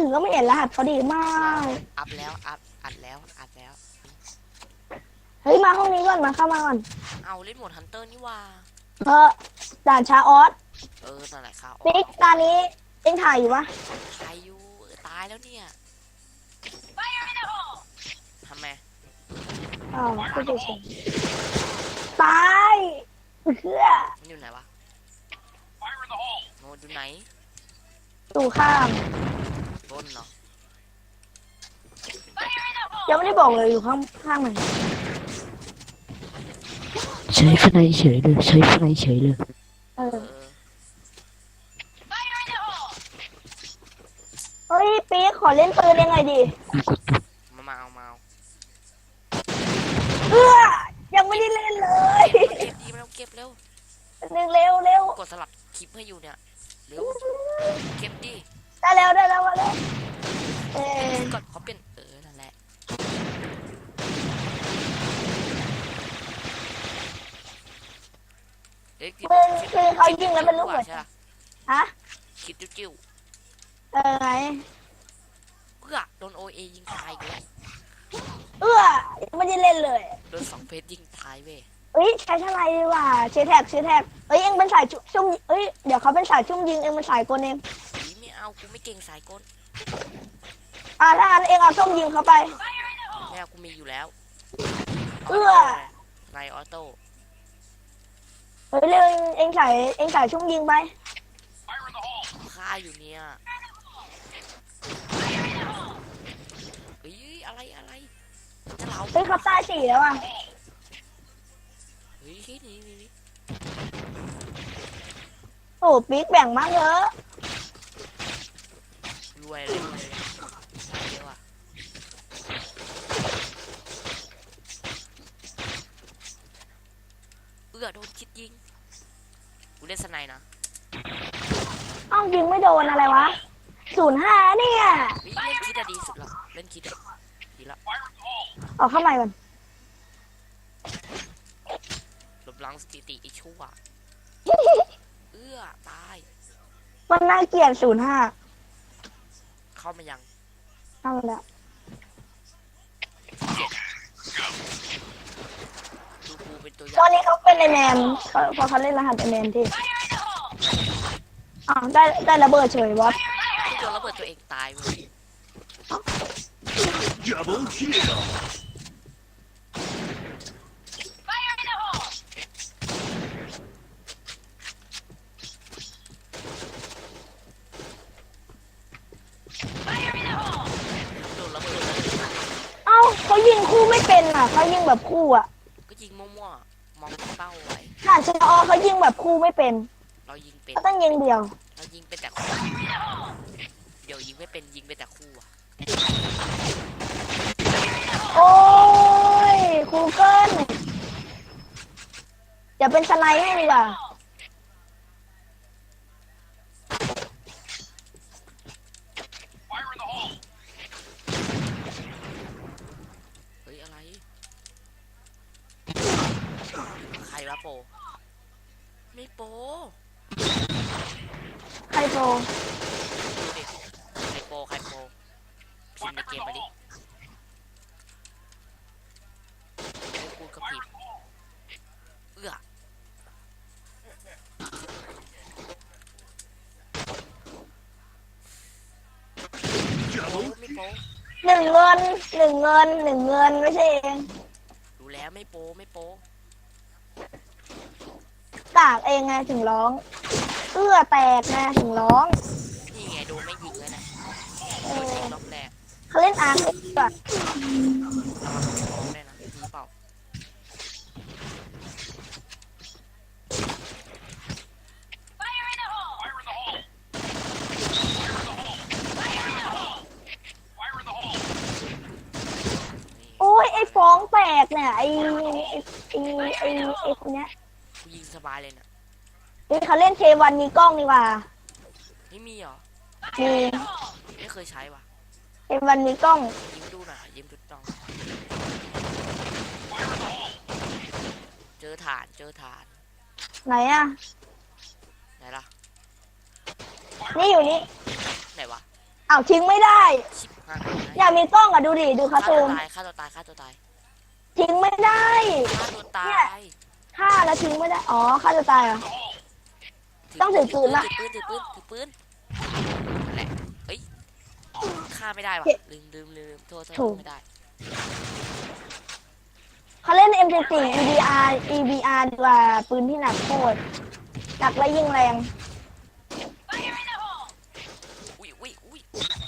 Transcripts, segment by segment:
นึ่งก็ไม่เห็นรหัสเขาดีมาก อัพแล้วอัพอัดแล้วอัดแล้ว เฮ้ยมาห้องนี้ก่อนมาเข้ามาก่อน เอาเล่นโหมดฮันเตอร์นี่ว่าเพราะด่านชาออสเออนั่นแหละครับปิ๊กตอนนี้เอ็งถ่ายอยู่ปะตายอยู่เออตายแล้วเนี่ยทำไมอ้าวก็เฉยๆตายเพื่อมันอยู่ไหนวะโนนอยู่ไหน ตู่ข้าม บนเนาะยังไม่ได้บอกเลยอยู่ข้างข้างไหนใช้ไฟในเฉยเลยใช้ไฟในเฉยเลยเอเอออเฮ้ยปิ๊กขอเล่นปืนยังไงดี กูกดตุกมามาเอามาเอาเพื่อยังไม่ได้เล่นเลยเก็บดีมาแล้วเก็บเร็ว หนึ่งเร็วเร็วกดสลับคลิปให้อยู่เนี่ยเร็วเก็บดิได้ แล้วได้แล้วมาแล้วเออกดเขาเป็นเออนั่นแหละเอ้ยปืนคือเขายิงแล้วเป็นลูกหัวใช่ปะฮะคิดจิ้วเออไงๆเพื่อโดนโอเอยิงตายเลยเอื้อยังไม่ได้เล่นเลยโดนสองเพชรยิงตายเว้ยเอ้ยใช้ทนายดีกว่าเชแท็กเชแท็กเอ้ยเอ็งเป็นสายชุ่มชุ่มเอ้ยเดี๋ยวเขาเป็นสายชุ่มยิงเอ็งเป็นสายกลเองอีไม่ เอากูไม่เก่งสายก้นอ่าถ้างั้นเอ็งเอาส้มยิงเขาไปแม่กูมีอยู่แล้วเอื้อในออโต้เฮ้ยเร็วเอ็งเอ็งสายเอ็งสายชุ่มยิงไป ฆ่าอยู่เนี่ยเอ้ยอะไรอะไรจะเหลาเฮ้ยเขาตายสี่แล้วอะเฮ้ยนี่นี่นี่โอ้ปิ๊กแบ่งมากเยอะร วยเลยรวยเลยเยอะว่ะเอื้อโดนคิดยิง กูเล่นสไนด์นะเอ้ายิงไม่โดนอะไรวะศูนย์ห้าเนี่ยเฮ้ยเล่นคิดอะดีสุดละเล่นคิดอะดีละเอาเข้ามาก่อนลบล้างสถิติไอ้ชั่วเอื้อตาย มันน่าเกลียดศูนย์ห้า เข้ามายังเอาละดูกูเป็นตัวอตย่าองนนี้เขาเป็นไอแมนเขาพอเขาเล่นรหัสไอแมนที่อ้าวได้ได้ระเบิดเฉยวะที่โดนระเบิดตัวเองตายเว้ย Double kill. โดนระเบิด เอ้าเขายิงคู่ไม่เป็นอะเขายิงแบบคู่อะก็ยิงมั่วๆมองเป้าไว้ด่านชนะอเขายิงแบบคู่ไม่เป็นเรายิงเป็นเขาต้องยิงเดียว เรายิงเป็นแต่คู่เดี๋ยวยิงไม่เป็นยิงเป็นแต่คู่อะโอ้ยครูเกิลเดี๋ยวเป็นสไนด์ให้ดีกว่า เฮ้ยอะไร ใครวะโป ไม่โปใครโปรดูดิใครโปใครโปพิมพ์ในเกมมาดิให้กูกระพริบเอื้อโป Double ไม่โปหนึ่งเงินหนึ่งเงินหนึ่งเงินไม่ใช่เอง ดูแล้วไม่โปไม่โป กากเองไงถึงร้อง เอื้อแตกไงถึงร้อง นี่ไงโดนไม่ยิงเลยนะเอโดนอยิงรอบแรกเขาเล่นอาร์คก่อนระวังท้องได้นะยิงเปล่าโอ้ยไอ้ฟ้องแตกเนี่ยไอ้ไอ้ไอ้ไอ้ไอ้คนเนี้ย กูยิงสบายเลยนะเฮ้ยเขาเล่นเควันมีกล้องนี่ว่าไม่มีเหรอ มีไม่เคยใช้ว่ะ เควันมีกล้อง ยิ้มดูหน่อยยิ้มดูต้อง เจอฐาน เจอฐาน ไหนอะไหนล่ะ นี่อยู่นี่ ไหนวะ อ้าวทิ้งไม่ได้ ชิบหายอยากมีกล้องอะดูดิ ดูฆ่าคาตัวตูนตายฆ่าตัวตายฆ่าตัวตายทิ้งไม่ได้ ฆ่าตัวตาเนี่ย ย ฆ่าแล้วทิ้งไม่ได้ อ๋อฆ่าจะตายเหรอะต้องถือปืนปะ ถือปืนถือปืนถือปืนนั่นแหละเอ้ยฆ่าไม่ได้ว่ะลืมลืมลืมโทษโทษถูกไม่ได้เขาเล่น M74 EBR EBR ดีกว่าปืนที่หนักโคตรหนักและยิงแรง อุ้ยอุ้ยอุ้ย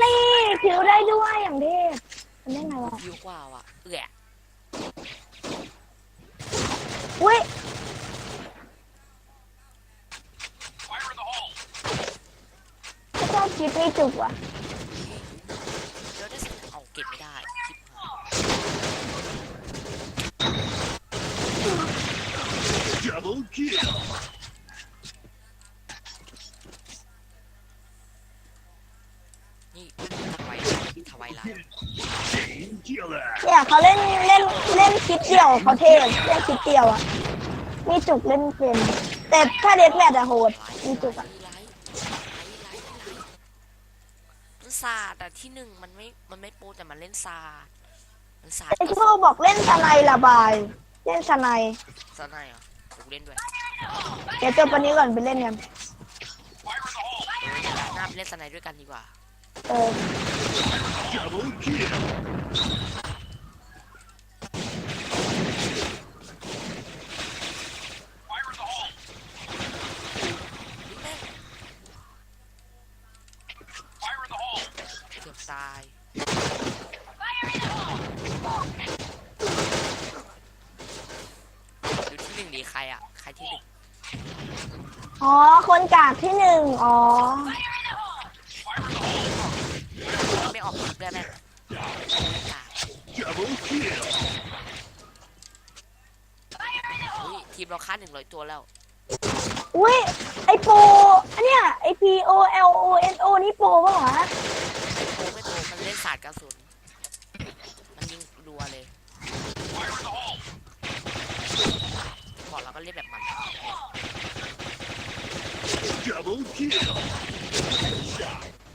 นี่ผิวได้ด้วยอย่างเทพทำได้ไงวะวิวกว่าว่ะเอื้ออุ้ยชอบคิดไม่จุกว่ะเดี๋ยวได้สิเอาเก็บไม่ได้ชิบหาย Double kill. นี่ทำไมทำไล เนี่ยเขาเล่นเล่นเล่นคลิปเดียวเขาเทพเล่นคลิปเดียวอะ มีจุกเล่นเป็นแต่ถ้าเดทแมทอะโหด มีจุกอะไลท์ไลท์ไลท์ไลท์มันศาสตร์อะที่หนึ่งมันไม่ มันไม่โปรแต่มันเล่นศาสตร์มันศาสตร์ไอ้โชว์บอกเล่นสไนด์ระบาย เล่นสไนด์สนายเหรอกูเล่นด้วยเดี๋ยวจบวันนี้ก่อนไปเล่นกันเออน่าไปเล่นสนายด้วยกันดีกว่า เออ เกือบตาย ดูที่หนึ่งดีใครอะ ใครที่หนึ่ง อ๋อ คนกากที่หนึ่ง อ๋อ ไม่ออกคลิปได้ไหมกาก Double kill. อุ้ยทีมเราฆ่าหนึ่งร้อยตัวแล้ว อุ้ย ไอโปอันเนี้ยไอ P O L O N O นี่โปป่ะวะโตไม่โตมันเล่นศาสตร์กระสุน มันยิงรัวเลยบอกเราก็เล่นแบบมัน Double kill.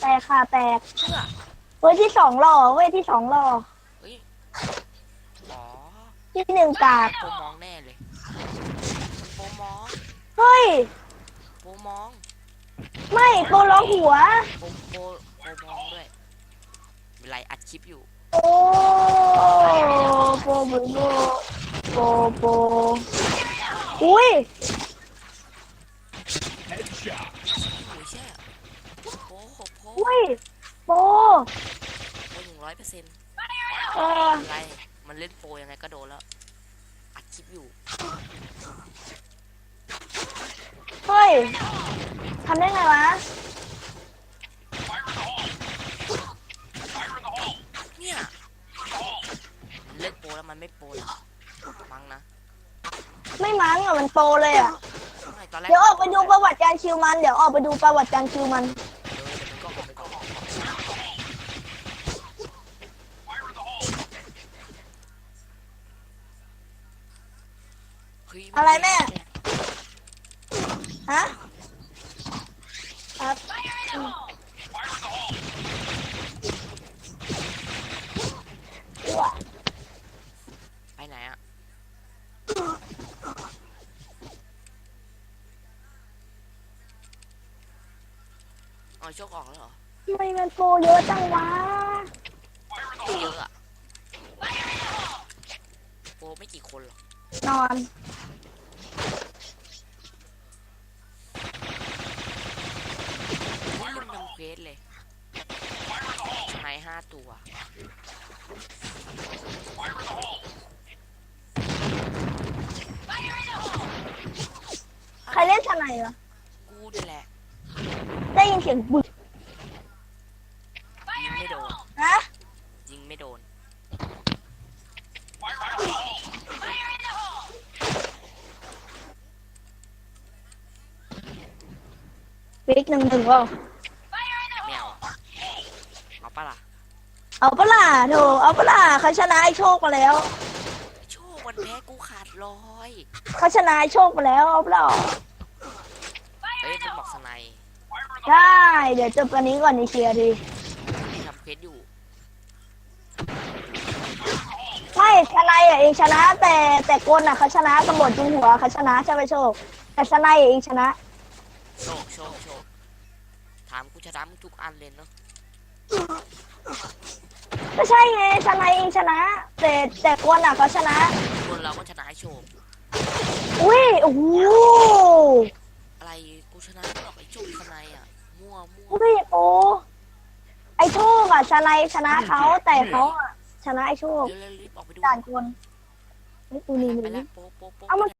แตกค่ะแตกเพื่อเว้ยที่สองหล่อเว้ยที่สองหล่อเฮ้ยอ๋อ ที่หนึ่งกากโปรมองแน่เลยโปรมองเฮ้ย โปรมองไม่โปล็อกหัว โปรโปรโปรมองด้วยเวลาอัดคลิปอยู่โอ้โปโปโปโปโปอุ้ย Headshot. โอ้ยแช่โปรโหโปรอุ้ยโปโปรหนึ่งร้อยเปอร์เซ็นต์เออ อะไรมันเล่นโปรยังไงก็โดนแล้วอัด คลิปอยู่ เฮ้ยทำได้ไงวะ เนี่ยมันเล่นโปรแล้วมันไม่โปรนะมั้งนะไม่มั้งอะมันโปเลยอะ ไม่ตอนแรกเดี๋ยวออกไปดูประวัติการคิวมัน เดี๋ยวออกไปดูประวัติการคิวมัน เออเดี๋ยวมันก็ออกไปก่อนเฮ้ย อะไรแม่ ฮะครับอ้วไปไหนอะเอาโชคออกแล้วเหรอทำไมมันโปรเยอะจังวะเยอะอะโปรไม่กี่คนหรอกนอนนี่ลืมทำเคว สเลยสไนห้าตัวใครเล่นทนายเหรอกูนี่แหละได้ยินเสียงบึกยิงไม่โดนฮะยิงไม่โดนฟิกหนึ่งหนึ่งเปล่าไม่เอา เอาเปะล่าโถเอาเปะล่าเขาชนะโชคมาแล้วโชควันแพ้กูขาดร้อยเขาชนะโชคมาแล้วเอาเปล่าเฮ้ยต้อบอกสไนด์ได้เดี๋ยวจบอันนี้ก่อนในเคลียร์ดีทีำเพชรอยู่ไม่ชนะอะเองชนะ แต่แต่กลน่ะเขาชนะกำบดจุงหัวเขาชนะใช่ไหมโชค แต่ชนะเองชนะ โชคโชคโชคถามกูชนะทุกอันเลยเนาะ ไม่ใช่ไงชนะเองชนะ แต่แต่กลอะเขาชนะ คนเราก็ชนะไอ้โชคอุ้ยโอ้โหอะไรกูชนะไม่หรอกไอ้โชคชนะอะมั่วมั่วอุ้ยโอ้ไอโชคอะชนะชนะเขาแต่เขาอะชนะไอโชคเร็วๆรีบออกไปดูด่านกลเฮ้ยกูนี่ไปไม่แล้รู้วโป๊ะโป๊ะโป๊ะ เอามา